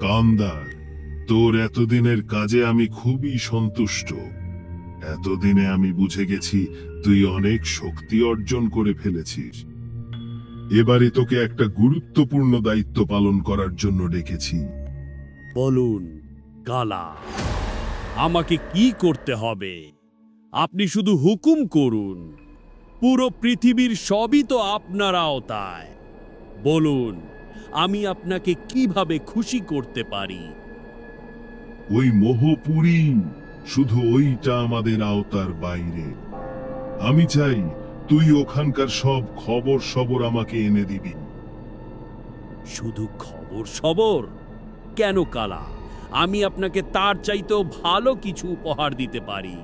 কামদার তোর এতদিনের কাজে আমি খুবই সন্তুষ্ট। এতদিনে আমি বুঝে গেছি তুই অনেক শক্তি অর্জন করে ফেলেছিস। এবারে তোকে একটা গুরুত্বপূর্ণ দায়িত্ব পালন করার জন্য ডেকেছি। বলুন, কালা। আমাকে কি করতে হবে? আপনি শুধু হুকুম করুন। পুরো পৃথিবীর সবই তো আপনার আওতায়। বলুন আমি আপনাকে কীভাবে খুশি করতে পারি? ওই মোহপুরী শুধু ওইটা আমাদের আওতার বাইরে। আমি চাই তুই ওখানকার সব খবর সবর আমাকে এনে দিবি। শুধু খবর সবর কেন কালা? আমি আপনাকে তার চাইতেও ভালো কিছু উপহার দিতে পারি।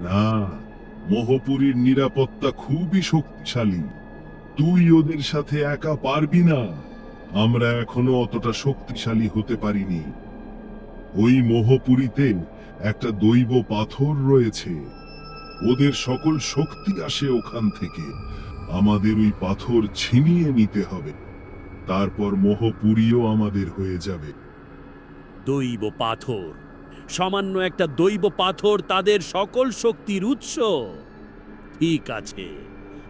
না, মোহপুরীর নিরাপত্তা খুবই শক্তিশালী। তুই ওদের সাথে একা পারবি না। আমরা এখনও অতটা শক্তিশালী হতে পারিনি। ওই মোহপুরীতে একটা দৈব পাথর রয়েছে। ওদের সকল শক্তি আসে ওখান থেকে। আমাদের ওই পাথর ছিনিয়ে নিতে হবে। তারপর মোহপুরীও আমাদের হয়ে যাবে। দৈব পাথর। সামান্য একটা দৈব পাথর তাদের সকল শক্তির উৎস। ঠিক আছে,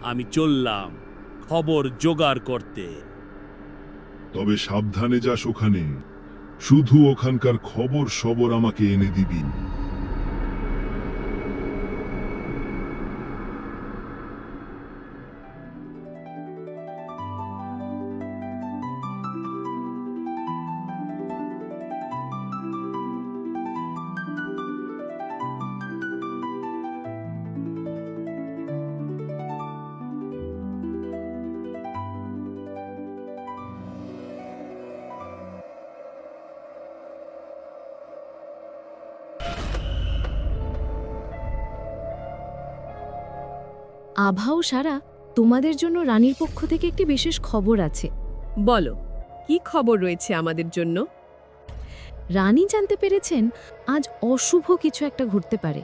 আমি চললাম খবর জোগাড় করতে। তবে সাবধানে যাস ওখানে। শুধু ওখানকার খবর সবর আমাকে এনে দিবি। আভা ও সারা তোমাদের জন্য রানীর পক্ষ থেকে একটি বিশেষ খবর আছে। বলো কি খবর রয়েছে আমাদের জন্য? রানী জানতে পেরেছেন আজ অশুভ কিছু একটা ঘটতে পারে।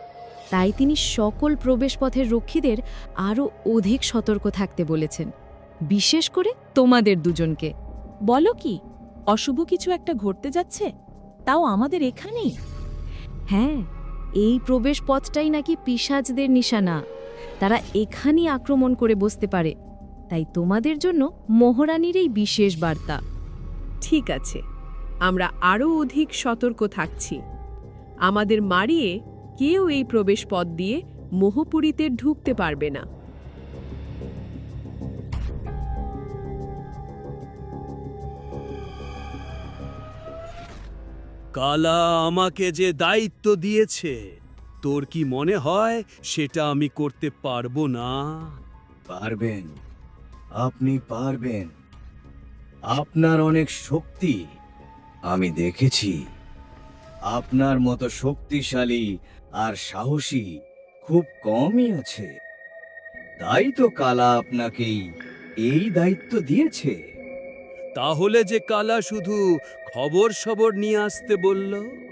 তাই তিনি সকল প্রবেশপথের রক্ষীদের আরও অধিক সতর্ক থাকতে বলেছেন। বিশেষ করে তোমাদের দুজনকে। বলো কি অশুভ কিছু একটা ঘটতে যাচ্ছে? তাও আমাদের এখানেই? হ্যাঁ এই প্রবেশপথটাই নাকি পিশাচদের নিশানা। তারা এখানেই আক্রমণ করে বসতে পারে। তাই তোমাদের জন্য মোহরানির এই বিশেষ বার্তা। ঠিক আছে, আমরা আরও অধিক সতর্ক থাকছি। আমাদের মারিয়ে কেউ এই প্রবেশ পথ দিয়ে মোহপুরীতে ঢুকতে পারবে না। কালা আমাকে যে দায়িত্ব দিয়েছে। তোর কি মনে হয় সেটা আমি করতে পারব না? পারবেন। আপনি পারবেন। আপনার অনেক শক্তি আমি দেখেছি। আপনার মতো শক্তিশালী আর সাহসী খুব কমই আছে। তাই তো কালা আপনাকেই এই দায়িত্ব দিয়েছে। তাহলে যে কালা শুধু খবর সবর নিয়ে আসতে বলল?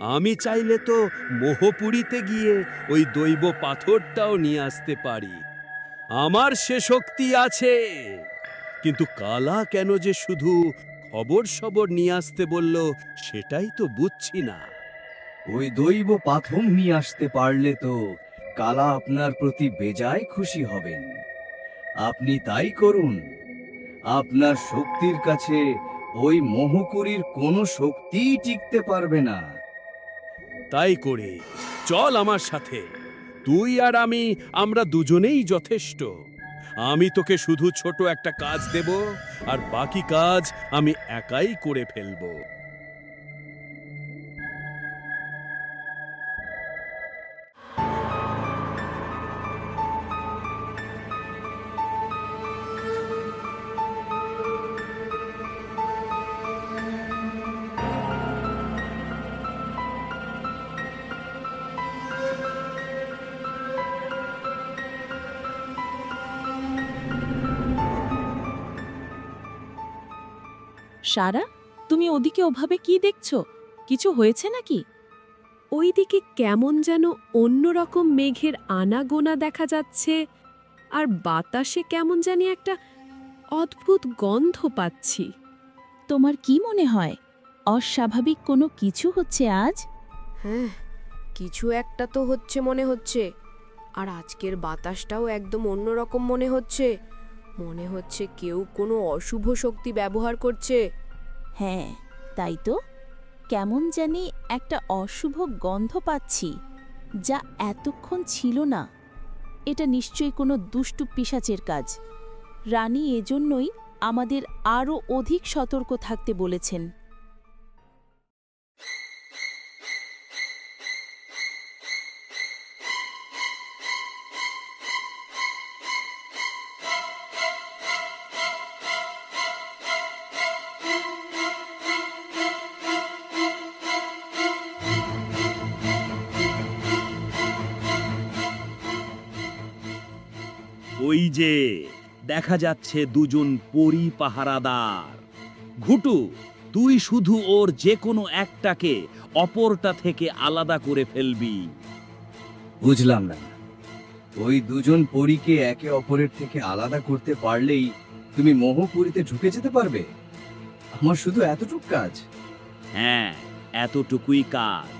আমি চাইলে তো মোহপুরীতে গিয়ে ওই দৈব পাথরটাও নিয়ে আসতে পারি। আমার সে শক্তি আছে। কিন্তু কালা কেন যে শুধু খবর সবর নিয়ে আসতে বলল, সেটাই তো বুঝছি না। ওই দৈব পাথর নিয়ে আসতে পারলে তো কালা আপনার প্রতি বেজায় খুশি হবেন। আপনি তাই করুন। আপনার শক্তির কাছে ওই মোহকুরির কোনো শক্তিই টিকতে পারবে না। তাই করে, চল আমার সাথে। তুই আর আমি, আমরা দুজনেই যথেষ্ট। আমি তোকে শুধু ছোট একটা কাজ দেব, আর বাকি কাজ আমি একাই করে ফেলব। সারা তুমি ওদিকে ওভাবে কি দেখছ? কিছু হয়েছে নাকি? ওইদিকে কেমন যেন অন্যরকম মেঘের আনাগোনা দেখা যাচ্ছে আর বাতাসে কেমন জানি একটা অদ্ভুত গন্ধ পাচ্ছি। তোমার কি মনে হয় অস্বাভাবিক কোনো কিছু হচ্ছে আজ? হ্যাঁ কিছু একটা তো হচ্ছে মনে হচ্ছে আর আজকের বাতাসটাও একদম অন্যরকম মনে হচ্ছে। মনে হচ্ছে কেউ কোনো অশুভ শক্তি ব্যবহার করছে। হ্যাঁ তাই তো। কেমন জানি একটা অশুভ গন্ধ পাচ্ছি, যা এতক্ষণ ছিল না। এটা নিশ্চয়ই কোনো দুষ্টু পিসাচের কাজ। রানী এজন্যই আমাদের আরও অধিক সতর্ক থাকতে বলেছেন। ওই যে দেখা যাচ্ছে দুজন পরি পাহারাদার। ঘুটু তুই শুধু ওর যে কোনো একটাকে অপরটা থেকে আলাদা করে ফেলবি। বুঝলাম না। ওই দুজন পরীকে একে অপরের থেকে আলাদা করতে পারলেই তুমি মোহপুরীতে ঢুকে যেতে পারবে? আমার শুধু এতটুক কাজ। হ্যাঁ এতটুকুই কাজ।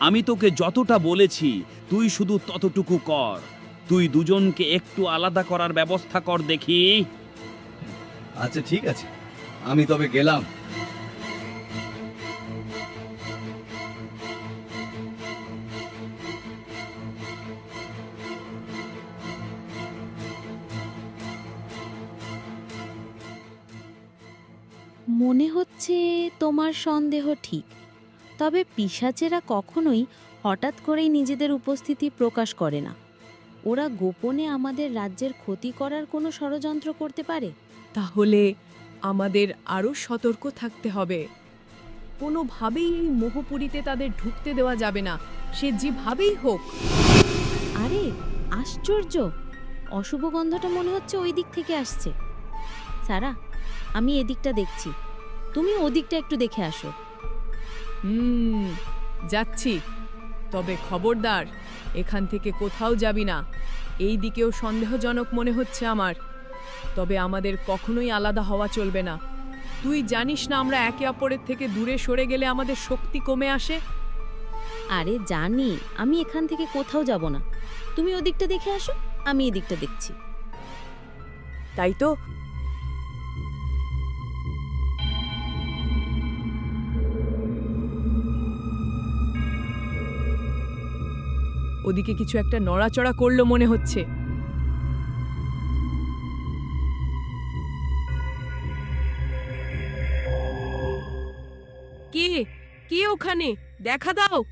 আমি তোকে যতটা বলেছি তুই শুধু ততটুকু কর। তুই দুজনকে একটু আলাদা করার ব্যবস্থা কর দেখি। আচ্ছা ঠিক আছে। আমি তবে গেলাম। মনে হচ্ছে তোমার সন্দেহ ঠিক তবে পিশাচেরা কখনোই হঠাৎ করেই নিজেদের উপস্থিতি প্রকাশ করে না। ওরা গোপনে আমাদের রাজ্যের ক্ষতি করার কোনো ষড়যন্ত্র করতে পারে? তাহলে আমাদের আরও সতর্ক থাকতে হবে। কোনোভাবেই এই মোহপুরীতে তাদের ঢুকতে দেওয়া যাবে না। সে যেভাবেই হোক। আরে আশ্চর্য! অশুভ গন্ধটা মনে হচ্ছে ওই দিক থেকে আসছে। সারা আমি এদিকটা দেখছি। তুমি ওদিকটা একটু দেখে আসো। হুম যাচ্ছি। তবে খবরদার এখান থেকে কোথাও যাবি না। এই দিকেও সন্দেহজনক মনে হচ্ছে আমার। তবে আমাদের কখনোই আলাদা হওয়া চলবে না। তুই জানিস না আমরা একে অপরের থেকে দূরে সরে গেলে আমাদের শক্তি কমে আসে? আরে জানি আমি এখান থেকে কোথাও যাব না। তুমি ওদিকটা দেখে আসো আমি এদিকটা দেখছি। তাই তো? ওদিকে কিছু একটা নড়াচড়া করল মনে হচ্ছে। কে? কে ওখানে? দেখা দাও।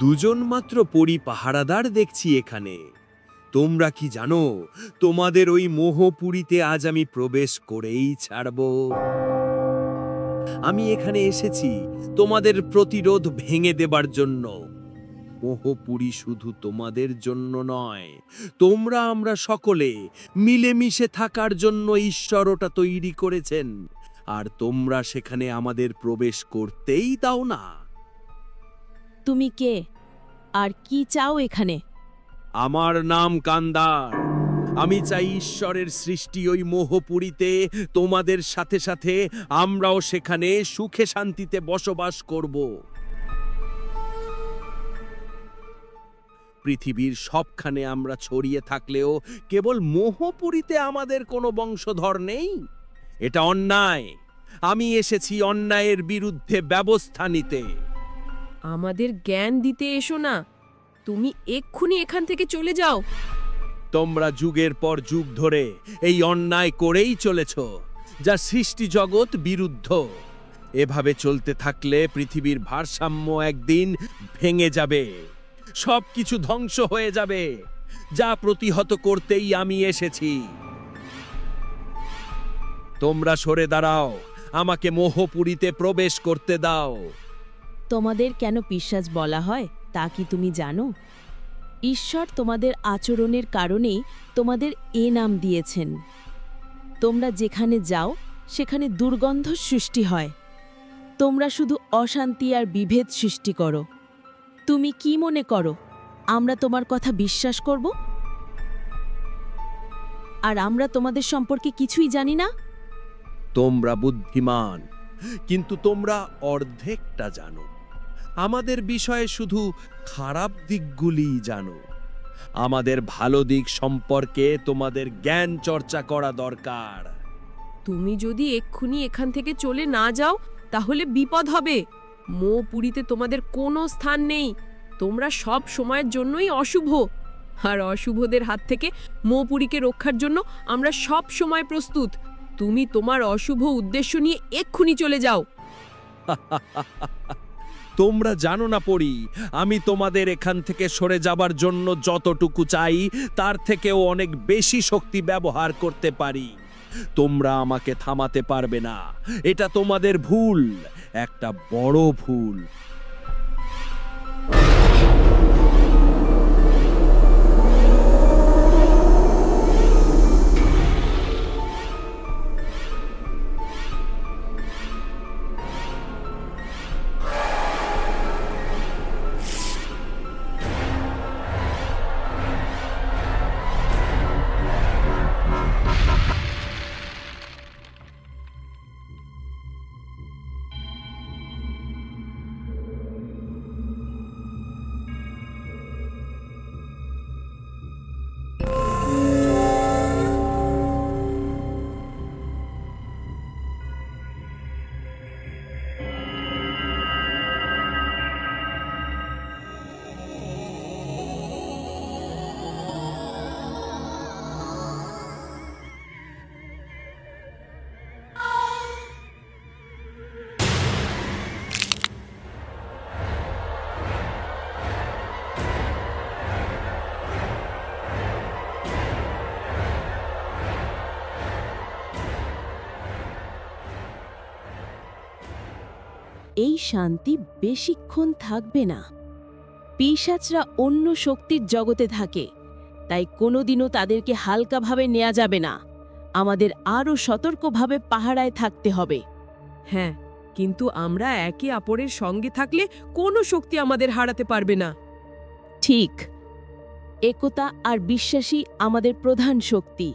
দুজন মাত্র পরি পাহারাদার দেখছি এখানে। তোমরা কি জানো, তোমাদের ওই মোহপুরীতে আজ আমি প্রবেশ করেই ছাড়ব। আমি এখানে এসেছি তোমাদের প্রতিরোধ ভেঙে দেবার জন্য। মোহপুরী শুধু তোমাদের জন্য নয়, তোমরা আমরা সকলে মিলেমিশে থাকার জন্য ঈশ্বর ওটা তৈরি করেছেন। আর তোমরা সেখানে আমাদের প্রবেশ করতেই দাও না। তুমি কে? আর কি চাও এখানে? আমার নাম কান্দার। আমি চাই ঈশ্বরের সৃষ্টি ওই মোহপুরীতে। তোমাদের সাথে সাথে আমরাও সেখানে সুখে শান্তিতে বসবাস করব। পৃথিবীর সবখানে আমরা ছড়িয়ে থাকলেও কেবল মোহপুরীতে আমাদের কোনো বংশধর নেই। এটা অন্যায়। আমি এসেছি অন্যায়ের বিরুদ্ধে ব্যবস্থা নিতে। আমাদের জ্ঞান দিতে এসো না। তুমি এক্ষুনি এখান থেকে চলে যাও। তোমরা যুগের পর যুগ ধরে এই অন্যায় করেই চলেছ, যা সৃষ্টি জগৎ বিরুদ্ধ। এভাবে চলতে থাকলে পৃথিবীর ভারসাম্য একদিন ভেঙে যাবে সব কিছু ধ্বংস হয়ে যাবে, যা প্রতিহত করতেই আমি এসেছি। তোমরা সরে দাঁড়াও, আমাকে মোহপুরীতে প্রবেশ করতে দাও। তোমাদের কেন পিশাচ বলা হয়, তা কি তুমি জানো? ঈশ্বর তোমাদের আচরণের কারণেই তোমাদের এ নাম দিয়েছেন। তোমরা যেখানে যাও, সেখানে দুর্গন্ধ সৃষ্টি হয়। তোমরা শুধু অশান্তি আর বিভেদ সৃষ্টি করো। তুমি কি মনে করো, আমরা তোমার কথা বিশ্বাস করব? আর আমরা তোমাদের সম্পর্কে কিছুই জানি না? তোমরা বুদ্ধিমান, কিন্তু তোমরা অর্ধেকটা জানো। আমাদের বিষয়ে শুধু খারাপ দিকগুলিই জানো। আমাদের ভালো দিক সম্পর্কে তোমাদের জ্ঞান চর্চা করা দরকার। তুমি যদি এক্ষুনি এখান থেকে চলে না যাও তাহলে বিপদ হবে। মো পুরীতে তোমাদের কোনো স্থান নেই। তোমরা সব সময়ের জন্যই অশুভ। আর অশুভদের হাত থেকে মো পুরীকে রক্ষার জন্য আমরা সব সময় প্রস্তুত। তুমি তোমার অশুভ উদ্দেশ্য নিয়ে এক্ষুনি চলে যাও। তোমরা জানো না পড়ি, আমি তোমাদের এখান থেকে সরে যাবার জন্য যতটুকু চাই, তার থেকেও অনেক বেশি শক্তি ব্যবহার করতে পারি। তোমরা আমাকে থামাতে পারবে না, এটা তোমাদের ভুল, একটা বড় ভুল। এই শান্তি বেশিক্ষণ থাকবে না। পিশাচরা অন্য শক্তির জগতে থাকে তাই কোনোদিনও তাদেরকে হালকাভাবে নেওয়া যাবে না। আমাদের আরও সতর্কভাবে পাহারায় থাকতে হবে। হ্যাঁ কিন্তু আমরা একে অপরের সঙ্গে থাকলে কোনো শক্তি আমাদের হারাতে পারবে না। ঠিক। একতা আর বিশ্বাসী আমাদের প্রধান শক্তি।